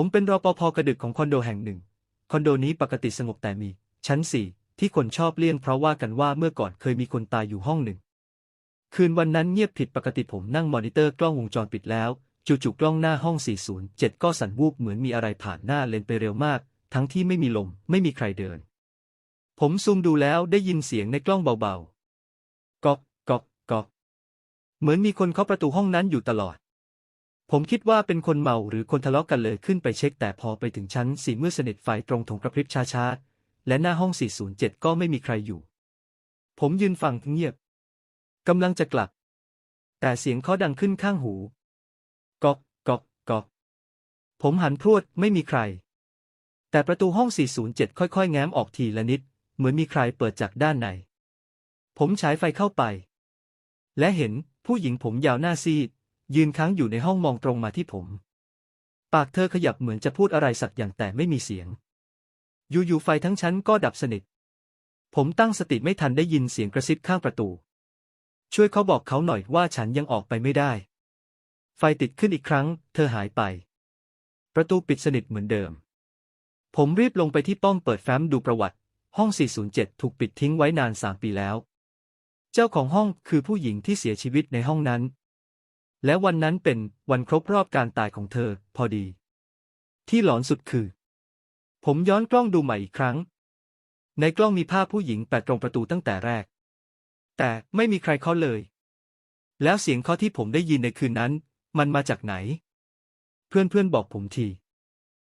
ผมเป็นรปภกระดึกของคอนโดแห่งหนึ่ง คอนโดนี้ปกติสงบแต่มี ชั้นสี่ที่คนชอบเลี่ยงเพราะว่ากันว่าเมื่อก่อนเคยมีคนตายอยู่ห้องหนึ่ง คืนวันนั้นเงียบผิดปกติผมนั่งมอนิเตอร์กล้องวงจรปิดแล้วจู่ๆกล้องหน้าห้อง 407 ก็สั่นวูบเหมือนมีอะไรผ่านหน้าเลนไปเร็วมาก ทั้งที่ไม่มีลม ไม่มีใครเดิน ผมซูมดูแล้วได้ยินเสียงในกล้องเบาๆ ก๊อกก๊อกก๊อกเหมือนมีคนเคาะประตูห้องนั้นอยู่ตลอด ผมคิดว่าเป็นคนเมาหรือคนทะเลาะกันเลยขึ้นไปเช็คแต่พอไปถึงชั้นสี่เมื่อสนิทไฟตรงถงกระพริบช้าๆ และหน้าห้อง 407 ก็ไม่มีใครอยู่ ผมยืนฟังเงียบกำลังจะกลับ แต่เสียงเคาะดังขึ้นข้างหูก๊อกก๊อกก๊อกผมหันพรวดไม่มีใคร แต่ประตูห้อง 407 ค่อยๆ แง้มออกทีละนิด เหมือนมีใครเปิดจากด้านใน ผมฉายไฟเข้าไป และเห็นผู้หญิงผมยาวหน้าซีด ยืนค้างอยู่ในห้องมองตรงมาที่ผม ปากเธอขยับเหมือนจะพูดอะไรสักอย่างแต่ไม่มีเสียง อยู่ๆไฟทั้งชั้นก็ดับสนิท ผมตั้งสติไม่ทันได้ยินเสียงกระซิบข้างประตู ช่วยเขาบอกเขาหน่อยว่าฉันยังออกไปไม่ได้ ไฟติดขึ้นอีกครั้ง เธอหายไป ประตูปิดสนิทเหมือนเดิม ผมรีบลงไปที่ป้อมเปิดแฟ้มดูประวัติ ห้อง 407 ถูกปิดทิ้งไว้นานสามปีแล้ว เจ้าของห้องคือผู้หญิงที่เสียชีวิตในห้องนั้น และวันนั้นเป็นวันครบรอบการตายของเธอ พอดี ที่หลอนสุดคือ ผมย้อนกล้องดูใหม่อีกครั้ง ในกล้องมีภาพผู้หญิงแปะตรงประตูตั้งแต่แรก แต่ไม่มีใครเคาะเลย แล้วเสียงเคาะที่ผมได้ยินในคืนนั้น มันมาจากไหน เพื่อนๆบอกผมที